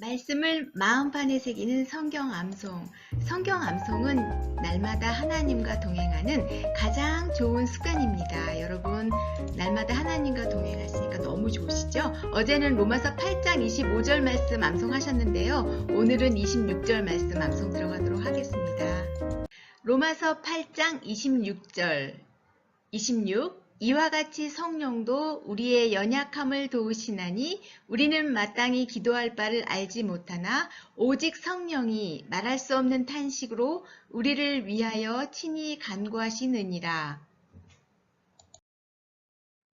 말씀을 마음판에 새기는 성경 암송. 성경 암송은 날마다 하나님과 동행하는 가장 좋은 습관입니다. 여러분, 날마다 하나님과 동행하시니까 너무 좋으시죠? 어제는 로마서 8장 25절 말씀 암송하셨는데요. 오늘은 26절 말씀 암송 들어가도록 하겠습니다. 로마서 8장 26절 26 이와 같이 성령도 우리의 연약함을 도우시나니 우리는 마땅히 기도할 바를 알지 못하나 오직 성령이 말할 수 없는 탄식으로 우리를 위하여 친히 간구하시느니라.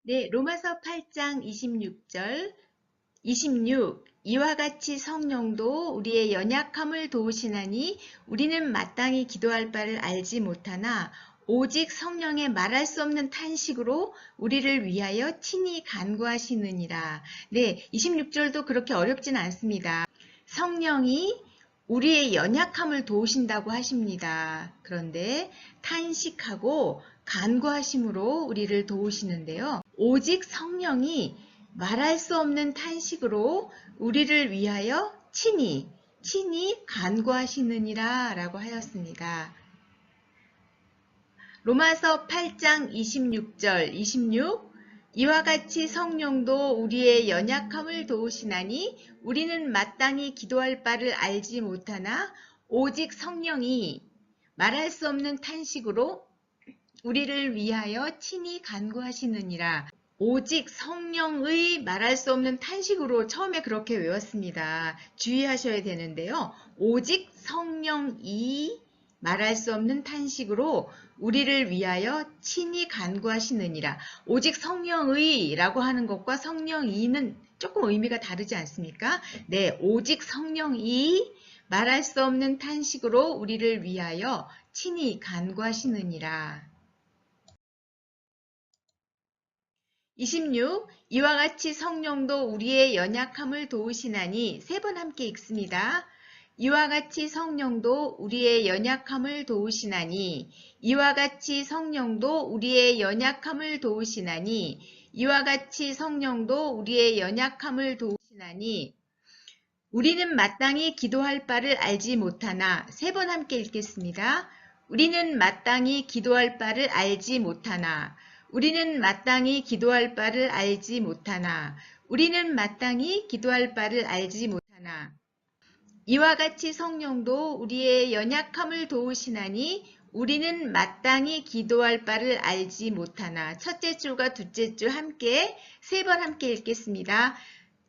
네, 로마서 8장 26절 26 이와 같이 성령도 우리의 연약함을 도우시나니 우리는 마땅히 기도할 바를 알지 못하나 오직 성령의 말할 수 없는 탄식으로 우리를 위하여 친히 간구하시느니라. 네, 26절도 그렇게 어렵진 않습니다. 성령이 우리의 연약함을 도우신다고 하십니다. 그런데 탄식하고 간구하심으로 우리를 도우시는데요. 오직 성령이 말할 수 없는 탄식으로 우리를 위하여 친히, 친히 간구하시느니라 라고 하였습니다. 로마서 8장 26절 26 이와 같이 성령도 우리의 연약함을 도우시나니 우리는 마땅히 기도할 바를 알지 못하나 오직 성령이 말할 수 없는 탄식으로 우리를 위하여 친히 간구하시느니라. 오직 성령의 말할 수 없는 탄식으로 처음에 그렇게 외웠습니다. 주의하셔야 되는데요. 오직 성령이 말할 수 없는 탄식으로 우리를 위하여 친히 간구하시느니라. 오직 성령의 라고 하는 것과 성령이는 조금 의미가 다르지 않습니까? 네, 오직 성령이 말할 수 없는 탄식으로 우리를 위하여 친히 간구하시느니라. 26. 이와 같이 성령도 우리의 연약함을 도우시나니 세 번 함께 읽습니다. 이와 같이 성령도 우리의 연약함을 도우시나니 이와 같이 성령도 우리의 연약함을 도우시나니 이와 같이 성령도 우리의 연약함을 도우시나니 우리는 마땅히 기도할 바를 알지 못하나 세 번 함께 읽겠습니다. 우리는 마땅히 기도할 바를 알지 못하나 우리는 마땅히 기도할 바를 알지 못하나 우리는 마땅히 기도할 바를 알지 못하나 이와 같이 성령도 우리의 연약함을 도우시나니 우리는 마땅히 기도할 바를 알지 못하나. 첫째 줄과 둘째 줄 함께 세 번 함께 읽겠습니다.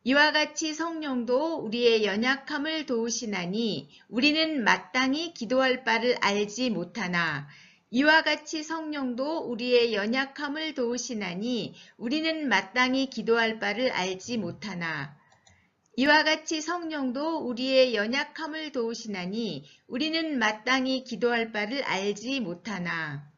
이와 같이 성령도 우리의 연약함을 도우시나니 우리는 마땅히 기도할 바를 알지 못하나. 이와 같이 성령도 우리의 연약함을 도우시나니 우리는 마땅히 기도할 바를 알지 못하나 이와 같이 성령도 우리의 연약함을 도우시나니 우리는 마땅히 기도할 바를 알지 못하나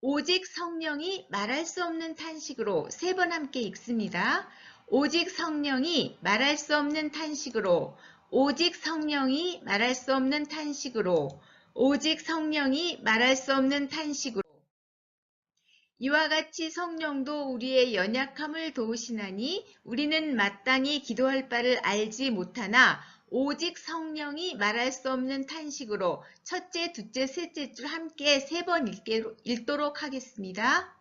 오직 성령이 말할 수 없는 탄식으로 세 번 함께 읽습니다. 오직 성령이 말할 수 없는 탄식으로 오직 성령이 말할 수 없는 탄식으로 오직 성령이 말할 수 없는 탄식으로 이와 같이 성령도 우리의 연약함을 도우시나니 우리는 마땅히 기도할 바를 알지 못하나 오직 성령이 말할 수 없는 탄식으로 첫째, 둘째, 셋째 줄 함께 세 번 읽도록 하겠습니다.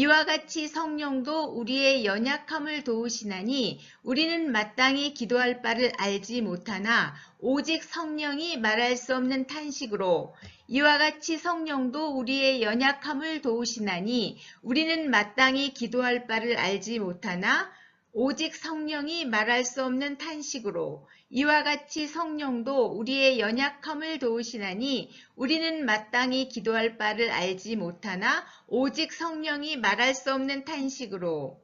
이와 같이 성령도 우리의 연약함을 도우시나니 우리는 마땅히 기도할 바를 알지 못하나 오직 성령이 말할 수 없는 탄식으로 이와 같이 성령도 우리의 연약함을 도우시나니 우리는 마땅히 기도할 바를 알지 못하나 오직 성령이 말할 수 없는 탄식으로 이와 같이 성령도 우리의 연약함을 도우시나니 우리는 마땅히 기도할 바를 알지 못하나 오직 성령이 말할 수 없는 탄식으로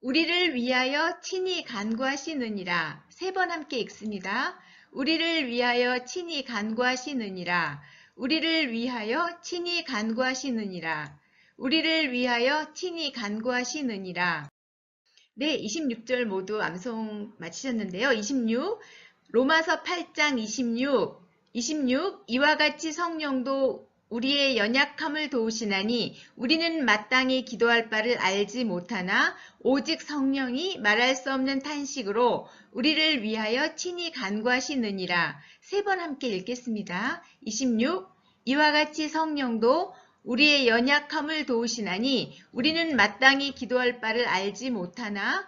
우리를 위하여 친히 간구하시느니라. 세 번 함께 읽습니다. 우리를 위하여 친히 간구하시느니라. 우리를 위하여 친히 간구하시느니라 우리를 위하여 친히 간구하시느니라. 네, 26절 모두 암송 마치셨는데요. 26, 로마서 8장 26, 26, 이와 같이 성령도 우리의 연약함을 도우시나니 우리는 마땅히 기도할 바를 알지 못하나 오직 성령이 말할 수 없는 탄식으로 우리를 위하여 친히 간구하시느니라. 세 번 함께 읽겠습니다. 26. 이와 같이 성령도 우리의 연약함을 도우시나니 우리는 마땅히 기도할 바를 알지 못하나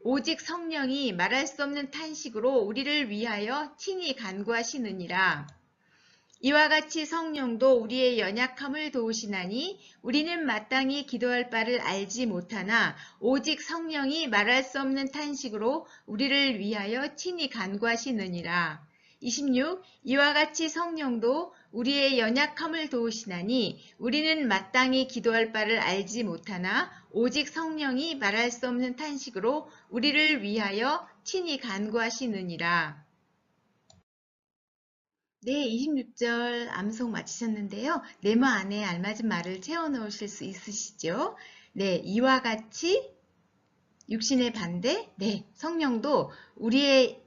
오직 성령이 말할 수 없는 탄식으로 우리를 위하여 친히 간구하시느니라. 이와 같이 성령도 우리의 연약함을 도우시나니 우리는 마땅히 기도할 바를 알지 못하나 오직 성령이 말할 수 없는 탄식으로 우리를 위하여 친히 간구하시느니라. 26. 이와 같이 성령도 우리의 연약함을 도우시나니 우리는 마땅히 기도할 바를 알지 못하나 오직 성령이 말할 수 없는 탄식으로 우리를 위하여 친히 간구하시느니라. 네, 26절 암송 마치셨는데요. 네모 안에 알맞은 말을 채워 넣으실 수 있으시죠? 네, 이와 같이 육신의 반대, 네, 성령도 우리의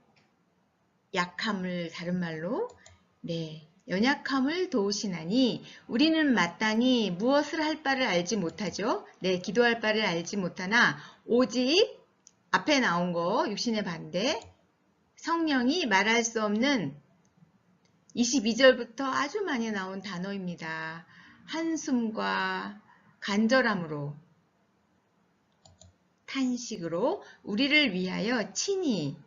약함을 다른 말로, 네, 연약함을 도우시나니 우리는 마땅히 무엇을 할 바를 알지 못하죠. 네, 기도할 바를 알지 못하나 오직 앞에 나온 거 육신의 반대 성령이 말할 수 없는 22절부터 아주 많이 나온 단어입니다. 한숨과 간절함으로 탄식으로 우리를 위하여 친히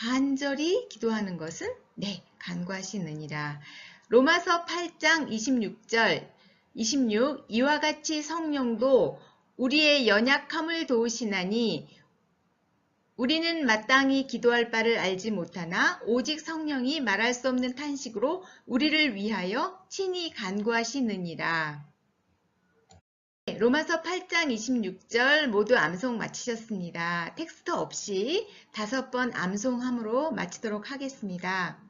간절히 기도하는 것은 네, 간구하시느니라. 로마서 8장 26절 26 이와 같이 성령도 우리의 연약함을 도우시나니 우리는 마땅히 기도할 바를 알지 못하나 오직 성령이 말할 수 없는 탄식으로 우리를 위하여 친히 간구하시느니라. 네, 로마서 8장 26절 모두 암송 마치셨습니다. 텍스트 없이 다섯 번 암송함으로 마치도록 하겠습니다.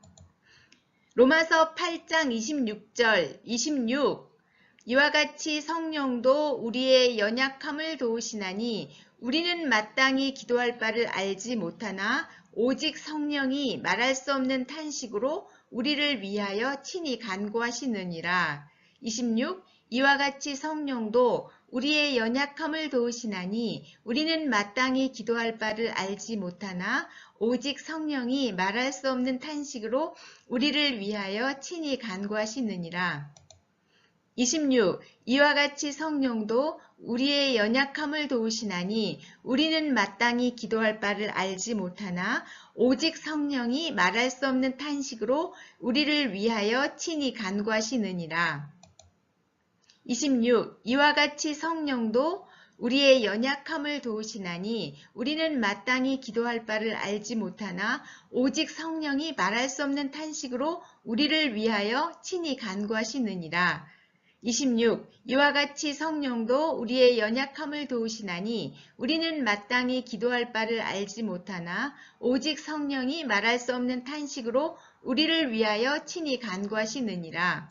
로마서 8장 26절 26 이와 같이 성령도 우리의 연약함을 도우시나니 우리는 마땅히 기도할 바를 알지 못하나 오직 성령이 말할 수 없는 탄식으로 우리를 위하여 친히 간구하시느니라. 26. 이와 같이 성령도 우리의 연약함을 도우시나니 우리는 마땅히 기도할 바를 알지 못하나 오직 성령이 말할 수 없는 탄식으로 우리를 위하여 친히 간구하시느니라. 26. 이와 같이 성령도 우리의 연약함을 도우시나니 우리는 마땅히 기도할 바를 알지 못하나 오직 성령이 말할 수 없는 탄식으로 우리를 위하여 친히 간구하시느니라. 26. 이와 같이 성령도 우리의 연약함을 도우시나니 우리는 마땅히 기도할 바를 알지 못하나 오직 성령이 말할 수 없는 탄식으로 우리를 위하여 친히 간구하시느니라. 26. 이와 같이 성령도 우리의 연약함을 도우시나니 우리는 마땅히 기도할 바를 알지 못하나 오직 성령이 말할 수 없는 탄식으로 우리를 위하여 친히 간구하시느니라.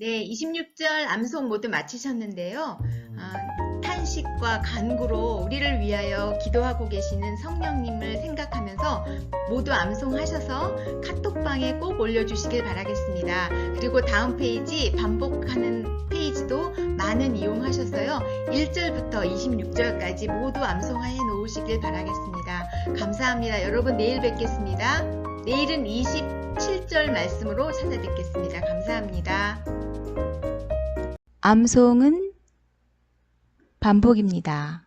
네, 26절 암송 모두 마치셨는데요. 아, 탄식과 간구로 우리를 위하여 기도하고 계시는 성령님을 생각하면서 모두 암송하셔서 카톡방에 꼭 올려주시길 바라겠습니다. 그리고 다음 페이지 반복하는 페이지도 많은 이용하셔서요. 1절부터 26절까지 모두 암송해 놓으시길 바라겠습니다. 감사합니다. 여러분 내일 뵙겠습니다. 내일은 27절 말씀으로 찾아뵙겠습니다. 감사합니다. 암송은 반복입니다.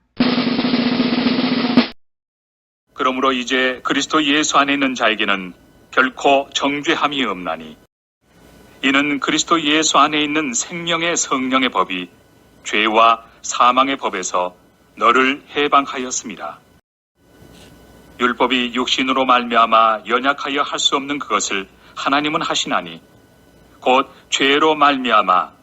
그러므로 이제 그리스도 예수 안에 있는 자에게는 결코 정죄함이 없나니 이는 그리스도 예수 안에 있는 생명의 성령의 법이 죄와 사망의 법에서 너를 해방하였습니다. 율법이 육신으로 말미암아 연약하여 할 수 없는 그것을 하나님은 하시나니 곧 죄로 말미암아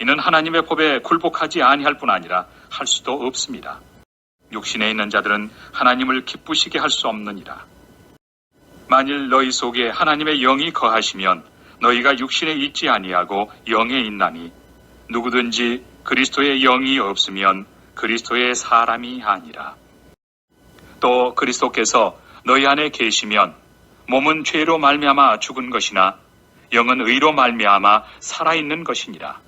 이는 하나님의 법에 굴복하지 아니할 뿐 아니라 할 수도 없습니다. 육신에 있는 자들은 하나님을 기쁘시게 할 수 없느니라. 만일 너희 속에 하나님의 영이 거하시면 너희가 육신에 있지 아니하고 영에 있나니 누구든지 그리스도의 영이 없으면 그리스도의 사람이 아니라. 또 그리스도께서 너희 안에 계시면 몸은 죄로 말미암아 죽은 것이나 영은 의로 말미암아 살아 있는 것이니라.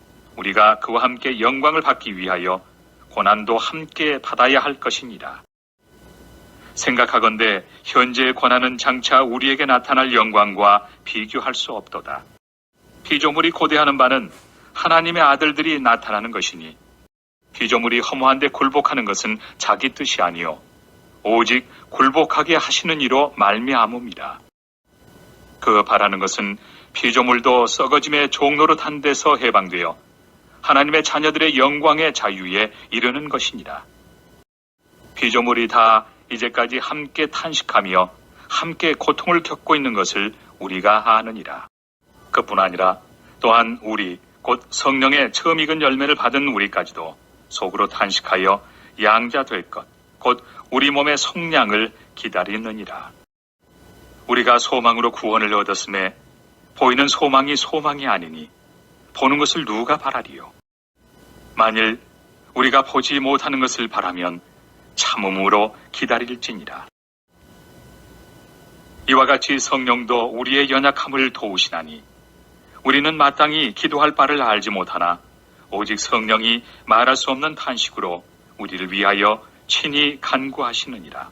우리가 그와 함께 영광을 받기 위하여 고난도 함께 받아야 할 것이니라. 생각하건대 현재의 고난은 장차 우리에게 나타날 영광과 비교할 수 없도다. 피조물이 고대하는 바는 하나님의 아들들이 나타나는 것이니 피조물이 허무한데 굴복하는 것은 자기 뜻이 아니요 오직 굴복하게 하시는 이로 말미암음이라. 그 바라는 것은 피조물도 썩어짐의 종로릇 한 데서 해방되어 하나님의 자녀들의 영광의 자유에 이르는 것이니라. 피조물이 다 이제까지 함께 탄식하며 함께 고통을 겪고 있는 것을 우리가 아느니라. 그뿐 아니라 또한 우리 곧 성령의 처음 익은 열매를 받은 우리까지도 속으로 탄식하여 양자 될 것, 곧 우리 몸의 속량을 기다리느니라. 우리가 소망으로 구원을 얻었음에 보이는 소망이 소망이 아니니 보는 것을 누가 바라리요? 만일 우리가 보지 못하는 것을 바라면 참음으로 기다릴지니라. 이와 같이 성령도 우리의 연약함을 도우시나니 우리는 마땅히 기도할 바를 알지 못하나 오직 성령이 말할 수 없는 탄식으로 우리를 위하여 친히 간구하시느니라.